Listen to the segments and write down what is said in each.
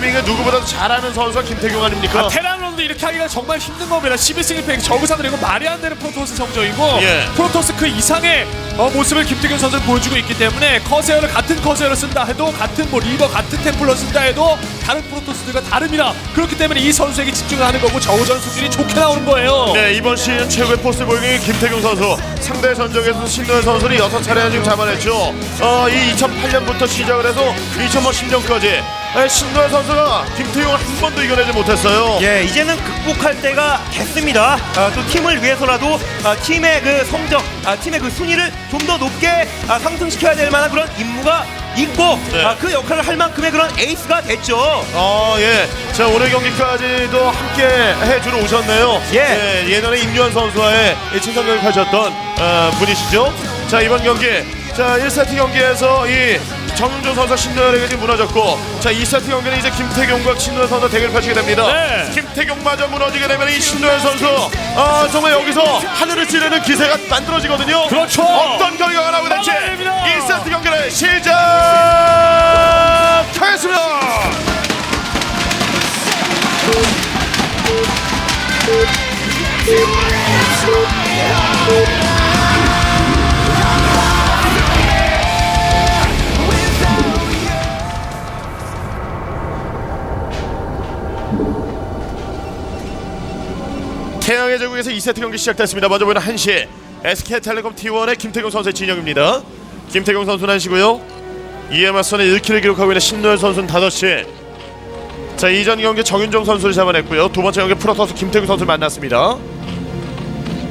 타이밍을 누구보다도 잘하는 선수가 김태경 아닙니까? 아, 테란론도 이렇게 하기가 정말 힘든 겁니다. 12승 1패 저그사들 이거 말이 안 되는 프로토스 성적이고 예. 프로토스 그 이상의 어, 모습을 김태균 선수는 보여주고 있기 때문에 커세어를 같은 커세어를 쓴다 해도 같은 뭐 리버 같은 템플러 쓴다 해도 다른 프로토스들과 다릅니다. 그렇기 때문에 이 선수에게 집중을 하는 거고 저우전 승률이 좋게 나오는 거예요. 네 이번 시즌 최고의 포스 보이기 김태경 선수 상대 전적에서 신노현 선수를 여섯 차례나 지금 잡아냈죠 어, 이 2008년부터 시작을 해서 2010년까지 신노현 선수가 김태경을 한 번도 이겨내지 못했어요 예, 이제는 극복할 때가 됐습니다. 아, 또 팀을 위해서라도 아, 팀의 그 성적, 아, 팀의 그 순위를 좀 더 높게 아, 상승시켜야 될 만한 그런 임무가 있고 네. 아, 그 역할을 할 만큼의 그런 에이스가 됐죠. 어, 예. 자, 오늘 경기까지도 함께 해주러 오셨네요. 예. 예전에 임유한 선수와의 이 친선경을 펼쳤던 어, 분이시죠. 자, 이번 경기. 자, 1세트 경기에서 이 정윤조 선수 신노현에게 지금 무너졌고 자 2세트 경기는 이제 김태경과 신노현 선수 대결을 펼치게 됩니다 네. 김태경마저 무너지게 되면 이 신노현 선수 아 정말 여기서 하늘을 찌르는 기세가 만들어지거든요 그렇죠. 어떤 결과가 나오게 될지 됩니다. 2세트 경기를 시작하겠습니다 태 제국에서 2세트 경기 시작됐습니다. 먼저 보이는 1시 SK텔레콤 T1의 김태경 선수의 진영입니다. 김태경 선수는 1시고요. 이에 맞서는 1킬을 기록하고 있는 신노현 선수는 5시. 자 이전 경기 정윤정 선수를 잡아냈고요. 두 번째 경기 프로토스 김태경 선수를 만났습니다.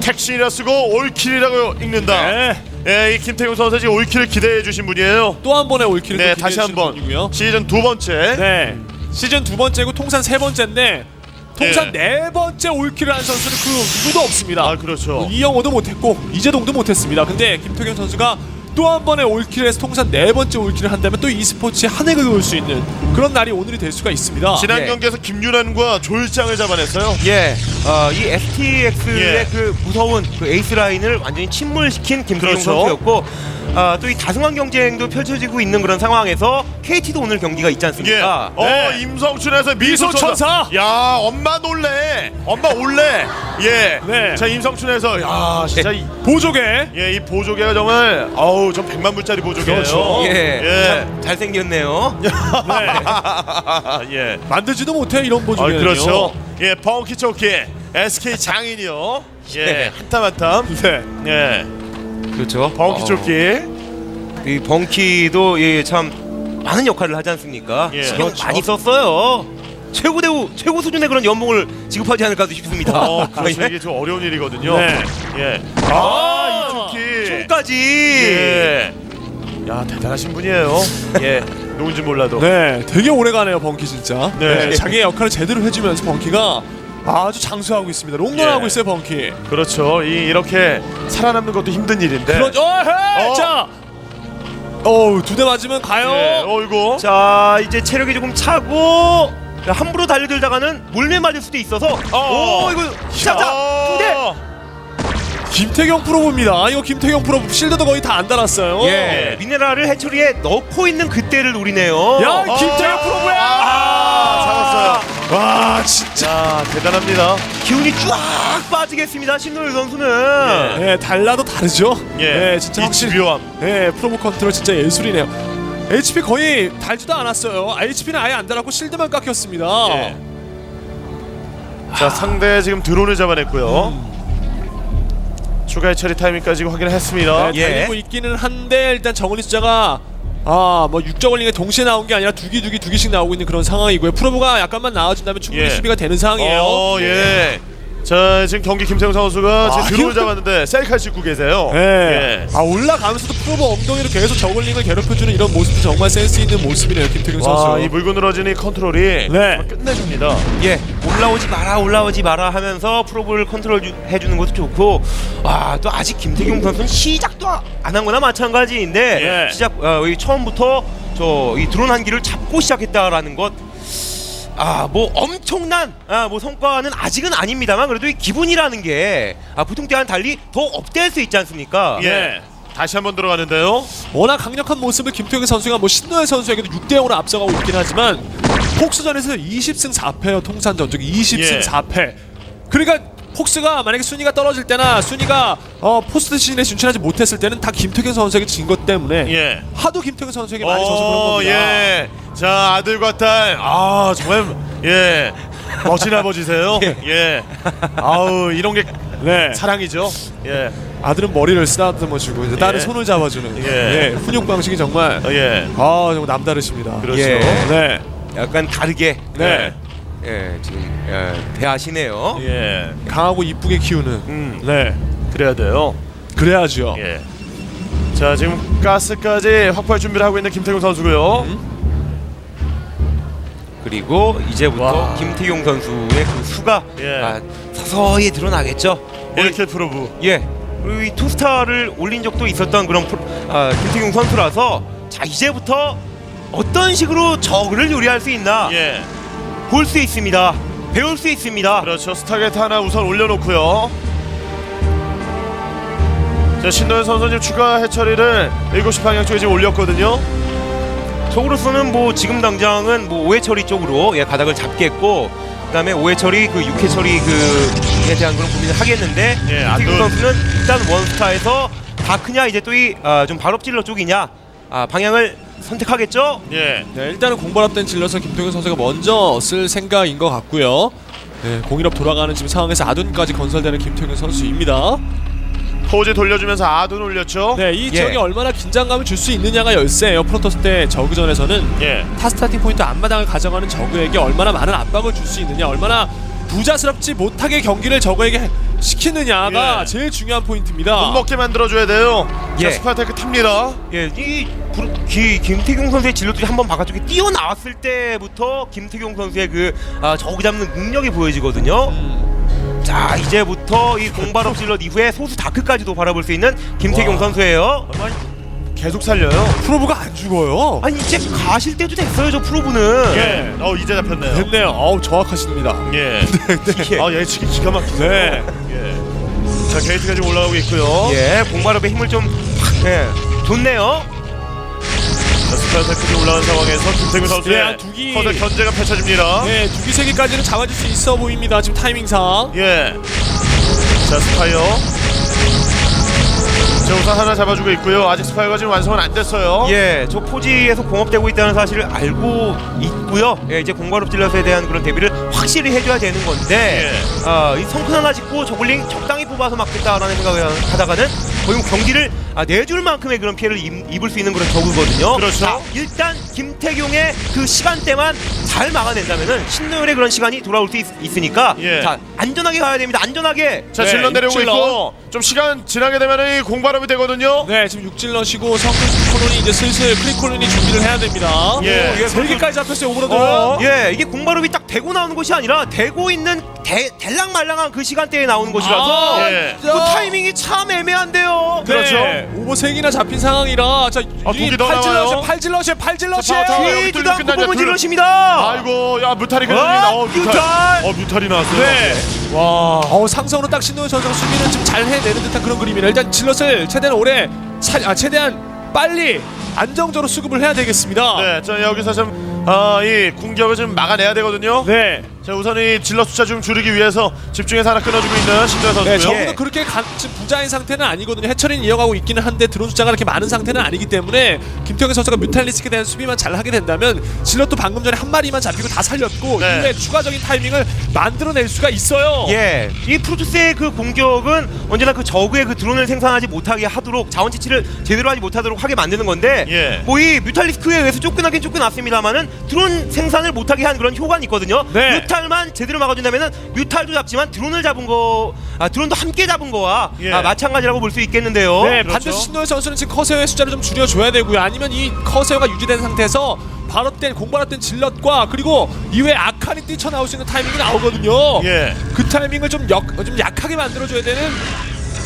택시라 쓰고 올킬이라고 읽는다. 네. 예, 이 김태경 선수 지금 올킬을 기대해 주신 분이에요. 또 한 번의 올킬을 네, 또 다시 한번. 시즌 두 번째. 네. 시즌 두 번째고 통산 세 번째인데 통산 네 번째 올킬을 한 선수는 그 누구도 없습니다. 아, 그렇죠. 뭐 이영호도 못했고 이재동도 못했습니다. 근데 김태경 선수가 또 한 번의 올킬에서 통산 네 번째 올킬을 한다면 또 e스포츠에 한 획을 그을 수 있는 그런 날이 오늘이 될 수가 있습니다. 지난 예. 경기에서 김윤환과 조일장을 잡아냈어요. 예, 어, 이 STX의 예. 그 무서운 그 에이스 라인을 완전히 침몰시킨 김태경 그렇죠. 선수였고, 아, 또 이 다승왕 경쟁도 펼쳐지고 있는 그런 상황에서 KT도 오늘 경기가 있지 예. 않습니까? 어, 네. 임성춘에서 미소 미소 천사. 야, 엄마 놀래. 엄마 올래. 예. 네. 자, 임성춘에서 야, 진짜 이, 보조개 예, 이 보조개가 정말 어우, 전 100만 불짜리 보조개예요. 그렇죠. 예, 예. 참 잘생겼네요. 네. 예. 만들지도 못해 이런 아, 보조개는요. 그렇죠. 예, 펑키 초키 SK 장인이요. 예, 네. 한땀 한땀. 네. 예. 그렇죠. 펑키 어, 초키. 이 벙키도 예, 참 많은 역할을 하지 않습니까? 예. 신경 그렇죠. 많이 썼어요. 최고 대우 최고 수준의 그런 연봉을 지급하지 않을까도 싶습니다. 어, 그렇죠. 예. 이게 좀 어려운 일이거든요. 네. 예. 아, 이 초키. 까지 예. 야 대단하신 분이에요. 예. 누군지 몰라도. 네, 되게 오래 가네요 벙키 진짜. 네. 네. 자기의 역할을 제대로 해주면서 벙키가 아주 장수하고 있습니다. 롱런하고 예. 있어요 벙키. 그렇죠. 이 이렇게 살아남는 것도 힘든 일인데. 그렇죠. 어 헤! 어. 자, 어우 두 대 맞으면 가요. 예. 어이구. 자 이제 체력이 조금 차고 함부로 달려들다가는 물매 맞을 수도 있어서 어. 오 이거 자자 두대 김태경 프로입니다. 이거 김태경 프로 실드도 거의 다 안 달았어요. 예 미네랄을 해처리에 넣고 있는 그때를 노리네요 야, 어. 김태경 프로야. 아, 잡았어요. 와, 진짜. 자 대단합니다. 기운이 쫙 빠지겠습니다 신노일 선수는 예, 달라도 다르죠. 예. 예, 진짜 이 확실히. 집요함. 예, 프로모 컨트롤 진짜 예술이네요. HP 거의 달지도 않았어요. HP는 아예 안 달았고 실드만 깎였습니다. 예. 자 상대 지금 드론을 잡아냈고요. 추가 해처리 타이밍까지 확인을 했습니다. 네, 예. 달리고 있기는 한데 일단 정원이 숫자가 아뭐 육저걸링에 동시에 나온 게 아니라 두기 두기 두 개씩 나오고 있는 그런 상황이고요. 프로브가 약간만 나아진다면 충분히 예. 수비가 되는 상황이에요. 어, 예. 자 지금 경기 김태형 선수가 지금 아, 드론을 이거- 잡았는데 셀카 찍고 계세요. 예. 아 올라가면서도 프로브 엉덩이로 계속 저글링을 괴롭혀주는 이런 모습도 정말 센스 있는 모습이네요, 김태경 선수. 와, 이 물고 늘어지는 이 컨트롤이 네. 정말 끝내줍니다. 예 올라오지 마라 올라오지 마라 하면서 프로볼 컨트롤 주- 해주는 것도 좋고 아또 아직 김태경 선수는 시작도 안 한 거나 마찬가지인데 예. 시작 어, 이 처음부터 저 이 드론 한 기를 잡고 시작했다라는 것 아 뭐 엄청난 아 뭐 성과는 아직은 아닙니다만 그래도 이 기분이라는 게 아, 보통 때와는 달리 더 업될 수 있지 않습니까? 예. 다시 한번 들어가는데요. 워낙 강력한 모습을 김태경 선수가 뭐 신노현 선수에게도 6대 0으로 앞서가고 있긴 하지만 폭스전에서 20승 4패요 통산 전적 20승 예. 4패. 그러니까 폭스가 만약에 순위가 떨어질 때나 순위가 어, 포스트 시즌에 진출하지 못했을 때는 다 김태균 선수에게 진 것 때문에 예. 하도 김태균 선수에게 많이 져서 그런 어, 겁니다. 예. 자 아들과 딸. 아 정말 예. 멋진 아버지세요. 예. 아우 이런 게 네. 사랑이죠. 예. 아들은 머리를 쓰다듬어 주고 이제 딸은 예. 손을 잡아 주는 예. 예. 훈육 방식이 정말 어, 예. 아 정말 남다르십니다. 그렇죠. 예. 네. 약간 다르게 네. 예, 지금 예, 대하시네요. 예. 강하고 이쁘게 키우는. 음. 네. 그래야 돼요. 그래야죠. 예. 자 지금 가스까지 확보할 준비를 하고 있는 김태균 선수고요. 그리고 이제부터 와. 김태용 선수의 그 수가 예. 아, 서서히 드러나겠죠. 이렇게 프로브. 예. 그리고 이 투스타를 올린 적도 있었던 그런 프로, 아, 김태경 선수라서 자 이제부터 어떤 식으로 저그를 요리할 수 있나 예. 볼 수 있습니다. 배울 수 있습니다. 그렇죠. 스타게트 하나 우선 올려놓고요. 자 신노현 선수님 추가 해처리를 7시 방향 쪽에 지금 올렸거든요. 저으로서는 뭐 지금 당장은 뭐 오해 처리 쪽으로 예, 가닥을 잡겠고 그다음에 오해 처리 그 육회 처리 그에 대한 그런 고민을 하겠는데 예, 김태경 아, 선수는 일단 원스타에서 다크냐 이제 또 이 좀 발업질러 쪽이냐 아, 방향을 선택하겠죠. 예. 네, 일단은 공발업된 질러서 김태균 선수가 먼저 쓸 생각인 것 같고요. 네, 공일업 돌아가는 지금 상황에서 아둔까지 건설되는 김태균 선수입니다. 포즈 돌려주면서 아둔 올렸죠. 네, 이 예. 지역에 얼마나 긴장감을 줄 수 있느냐가 열쇠예요. 프로토스 때 저그전에서는 예. 타 스타팅 포인트 앞마당을 가져가는 저그에게 얼마나 많은 압박을 줄 수 있느냐, 얼마나 부자스럽지 못하게 경기를 저그에게 시키느냐가 예. 제일 중요한 포인트입니다. 못 먹게 만들어줘야 돼요. 자 예. 스파테크 탑니다. 예, 이 기, 김태경 선수의 진로들이 한번 바깥쪽에 뛰어나왔을 때부터 김태경 선수의 그 아, 저그 잡는 능력이 보여지거든요. 자, 이제부터 이 공발업 질럿 이후에 소수 다크까지도 바라볼 수 있는 김태경 와. 선수예요. 계속 살려요. 프로브가 안 죽어요. 아니 이제 가실 때도 됐어요, 저 프로브는. 예. 어 이제 잡혔네요. 됐네요. 어우 정확하십니다. 예. 예. 아 예측이 기가 막히네. 네. 예. 자 게이트가 지금 올라가고 있고요. 예, 공발업의 힘을 좀 예, 좋네요. 자 스파테크 올라간 상황에서 김태균 선수의 예, 두기. 서대 견제가 펼쳐집니다. 네, 두기 세 개까지는 잡아줄 수 있어 보입니다. 지금 타이밍상. 예. 자 스파이어. 자 우선 하나 잡아주고 있고요. 아직 스파이어가 지금 완성은 안 됐어요. 예, 저 포지에서 공업되고 있다는 사실을 알고 있고요. 예, 이제 공발업 질럿에 대한 그런 대비를 확실히 해줘야 되는 건데, 예. 아, 이 성큰 하나 짓고 저글링 적당히 뽑아서 막겠다라는 생각을 하다가는 거의 뭐 경기를 아, 내줄 만큼의 그런 피해를 입, 입을 수 있는 그런 저그거든요. 그렇죠. 자, 일단 김태경의 그 시간대만 잘 막아낸다면은 신노열의 그런 시간이 돌아올 수 있, 으니까 예. 자, 안전하게 가야 됩니다. 안전하게. 자 네, 질러 내려오고. 있고 좀 시간 지나게 되면 이 공 발업이 되거든요. 네, 지금 육질러시고 성큰 콜론이 이제 슬슬 크리 콜론이 준비를 해야 됩니다. 예. 오, 세 개까지 잡혔어요. 오버로드. 어? 예, 이게 공발업이 딱 되고 나오는 것이 아니라 되고 있는 대, 대랑말랑한 그 시간대에 나오는 것이라서 아, 예. 그 타이밍이 참 애매한데요. 네, 그렇죠. 오버 세 개나 잡힌 상황이라 자, 아, 이 두개더 나와요. 팔질럿이 팔질럿이 팔질럿이. 자. 뒤지도 뚫리면 않고 끝나냐, 뽑은 뚫려. 질럿입니다. 아이고 야 무탈이 어? 그려집니다. 어 뮤탈. 뮤탈. 어 뮤탈이 나왔어요. 네. 와, 어, 상성으로 딱 신동현 선수가 수비는 좀잘 해내는 듯한 그런 그림이라 일단 질럿을 최대한 오래 차, 아, 최대한 빨리 안정적으로 수급을 해야 되겠습니다. 네, 자 여기서 좀이 공격을 좀 막아내야 되거든요. 네. 자 우선 이 질러 숫자 좀 줄이기 위해서 집중해서 하나 끊어주고 있는 신도현 선수고요. 네, 적어도 그렇게 가, 지금 부자인 상태는 아니거든요. 해처리는 이어가고 있기는 한데 드론 숫자가 그렇게 많은 상태는 아니기 때문에 김태경 선수가 뮤탈리스크에 대한 수비만 잘 하게 된다면 질럿도 방금 전에 한 마리만 잡히고 다 살렸고 네. 이후에 추가적인 타이밍을 만들어낼 수가 있어요. 예, 이 프로토스의 그 공격은 언제나 그 저그의 그 드론을 생산하지 못하게 하도록 자원 채취를 제대로 하지 못하도록 하게 만드는 건데, 예. 뭐이 뮤탈리스크에 의해서 쫓겨나긴 쫓겨났습니다만은 드론 생산을 못하게 한 그런 효과는 있거든요. 네. 뮤탈 만 제대로 막아준다면은 뮤탈도 잡지만 드론을 잡은 거, 아 드론도 함께 잡은 거와 예. 아, 마찬가지라고 볼 수 있겠는데요. 네, 그렇죠. 반드시 신노현 선수는 지금 커세어의 숫자를 좀 줄여줘야 되고요. 아니면 이 커세어가 유지된 상태에서 발업된 공발업된 질럿과 그리고 이후에 아칸이 뛰쳐나올 수 있는 타이밍이 나오거든요. 예. 그 타이밍을 좀, 역, 좀 약하게 만들어줘야 되는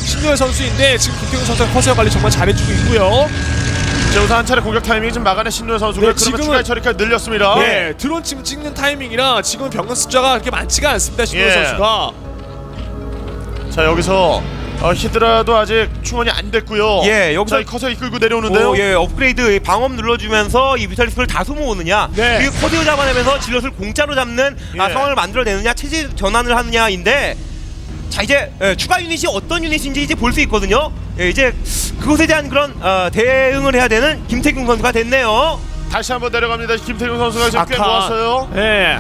신노현 선수인데 지금 김태균 선수가 커세어 관리 정말 잘해주고 있고요. 자 우선 한 차례 공격 타이밍이 좀 막아낸 신도현 선수고요. 네, 그러면 지금은- 추가 처리까지 늘렸습니다. 예, 드론 지금 찍는 타이밍이라 지금은 병력 숫자가 그렇게 많지가 않습니다. 신노현 예. 선수가. 자 여기서 어, 히드라도 아직 충원이 안 됐고요. 예, 여기서- 자, 이 커서 이끌고 내려오는데요. 오, 예, 업그레이드 방업 눌러주면서 이 뮤탈리스크를 다 소모오느냐 네. 그리고 코드 잡아내면서 질럿을 공짜로 잡는 아, 예. 상황을 만들어내느냐 체제 전환을 하느냐인데 자 이제 예, 추가 유닛이 어떤 유닛인지 이제 볼 수 있거든요 예, 이제 그것에 대한 그런 어, 대응을 해야 되는 김태균 선수가 됐네요 다시 한번 내려갑니다. 김태경 선수가 지금 꽤. 모았어요. 예.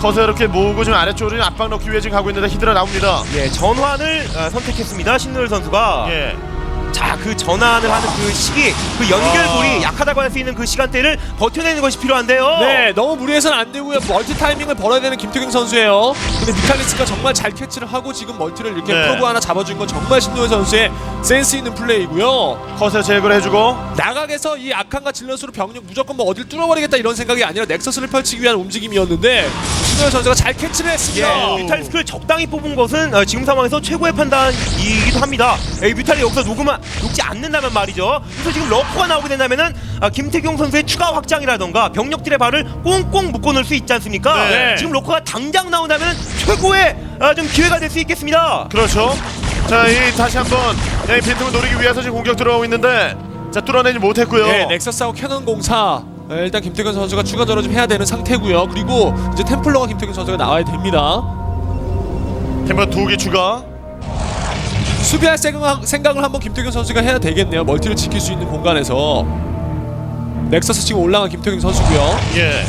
커서 이렇게 모으고 지금 아래쪽으로 지금 압박 넣기 위해 지금 가고 있는데 히드라 나옵니다. 예, 전환을 어, 선택했습니다 신노일 선수가 예. 자 그 전환을 하는 그 시기 그 연결고리 아. 약하다고 할 수 있는 그 시간대를 버텨내는 것이 필요한데요 네, 너무 무리해서는 안 되고요. 멀티 타이밍을 벌어야 되는 김태경 선수예요. 근데 미칼리스가 정말 잘 캐치를 하고 지금 멀티를 이렇게 네. 프로브 하나 잡아준 건 정말 신노현 선수의 센스 있는 플레이고요. 커서 제거를 해주고 나각에서 이 악한과 질럿으로 병력 무조건 뭐 어딜 뚫어버리겠다 이런 생각이 아니라 넥서스를 펼치기 위한 움직임이었는데 신노현 선수가 잘 캐치를 했습니다. 예, 뮤탈리스크를 적당히 뽑은 것은 어, 지금 상황에서 최고의 판단이기도 합니다. 예, 뮤탈이 여기서 녹으면 녹지 않는다면 말이죠. 그래서 지금 러커가 나오게 된다면은 아, 김태경 선수의 추가 확장이라던가 병력들의 발을 꽁꽁 묶어놓을 수 있지 않습니까? 네. 지금 러커가 당장 나온다면 최고의 아, 좀 기회가 될 수 있겠습니다. 그렇죠. 자, 이 다시 한번 이 빈틈을 노리기 위해서 지금 공격 들어가고 있는데 자 뚫어내지 못했고요. 네, 넥서스하고 캐논 공사 네, 일단 김태균 선수가 추가적으로 좀 해야 되는 상태고요. 그리고 이제 템플러가 김태균 선수가 나와야 됩니다. 템버 두개 추가. 수비할 생각, 생각 을 한번 김태균 선수가 해야 되겠네요. 멀티를 지킬 수 있는 공간에서 넥서스 지금 올라간 김태균 선수고요. 예.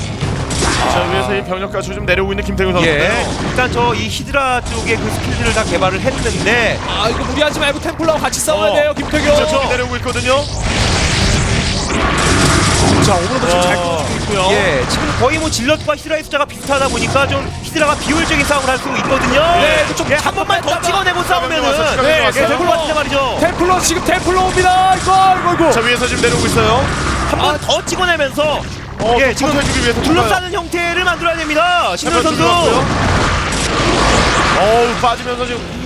자 위에서 이 병력까지 좀 내려오고 있는 김태균 예, 선수인데요. 일단 저 이 히드라 쪽의 그 스킬들을 다 개발을 했는데 아 이거 무리하지 말고 템플러와 같이 싸워야 어. 돼요, 김태균. 자, 저기 내려오고 있거든요. 자 오늘도 지금 잘 어. 있고요. 예, 지금 거의 뭐 질럿과 히드라의 숫자가 비슷하다 보니까 좀 히드라가 비효율적인 싸움을 할 수 있거든요. 네, 이거 좀 예, 한 번만 더 찍어내고 싸우면은 네. 예, 될것 같은데 말이죠. 템플러 지금 템플러 옵니다. 이거 이거 이거. 자 위에서 지금 내려오고 있어요. 한 번더 찍어내면서 어, 예, 또 지금 둘러싸는 형태를 만들어야 됩니다. 신현 선수. 어우 빠지면서 지금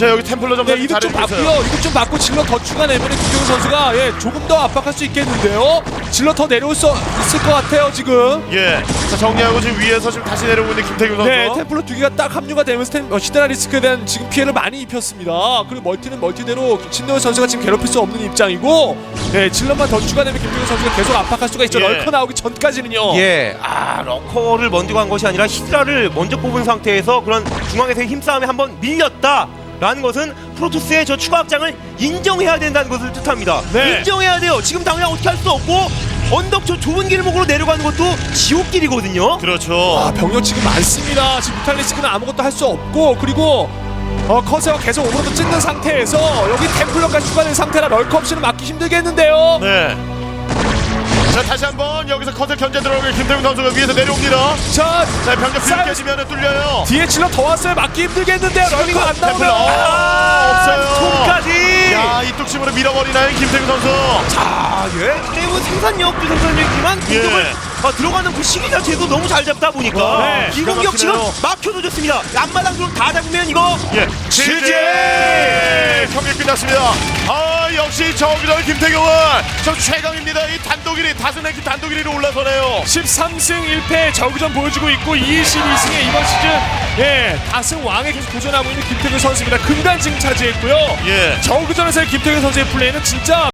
자 여기 템플러 좀 네, 이득 좀. 받고요. 이득 좀 받고 질러 더 추가 내면 김태균 선수가 예 조금 더 압박할 수 있겠는데요. 질러 더 내려올 수 있을 것 같아요 지금. 예. 자 정리하고 지금 위에서 지금 다시 내려오고 있는 김태균 선수. 네, 템플러 두 개가 딱 합류가 되면서 템, 어, 시드라 리스크에 대한 지금 피해를 많이 입혔습니다. 그리고 멀티는 멀티대로 신노현 선수가 지금 괴롭힐 수 없는 입장이고, 네, 질럿만 더 추가되면 김태균 선수가 계속 압박할 수가 있죠. 예. 럴커 나오기 전까지는요. 예, 아 러커를 먼저 간 것이 아니라 히드라를 먼저 뽑은 상태에서 그런 중앙에서의 힘싸움에 한번 밀렸다 라는 것은 프로토스의 저 추가 확장을 인정해야 된다는 것을 뜻합니다. 네. 인정해야 돼요. 지금 당장 어떻게 할 수 없고 언덕 저 좁은 길목으로 내려가는 것도 지옥길이거든요. 그렇죠. 아, 병력 지금 많습니다. 지금 뮤탈리스크는 아무것도 할 수 없고, 그리고 어, 커세가 계속 오버로드 찍는 상태에서 여기 템플러까지 추가된 상태라 럴커 없이는 막기 힘들겠는데요. 네. 자 다시 한번 여기서 커트 견제 들어오는 김태균 선수가 위에서 내려옵니다. 자, 자 병력 쌀- 비를 깨지면 뚫려요. 뒤에 질럿 더 왔어요. 막기 힘들겠는데요. 럴커 안. 나오면. 아, 없어요. 손까지. 야 이뚝심으로 밀어버리나요 김태균 선수. 아, 예. 때문 생산력도 생산력이지만 공격을 예. 아, 들어가는 그 시기 자체도 너무 잘 잡다 보니까 네, 이 공격 지금 막히네요. 막혀도 좋습니다. 앞마당 드론 다 잡으면 이거 예. 지지 경기 끝났습니다. 아 역시 저기서 김태경은 저 최강입니다. 이 단독 1위 다섯 랭크 단독 1위로 올라서네요. 13승 1패 저그전 보여주고 있고 22승에 이번 시즌 예 다승 왕에 계속 도전하고 있는 김태균 선수입니다. 금단징 차지했고요. 예. 저그전에서의 김태균 선수의 플레이는 진짜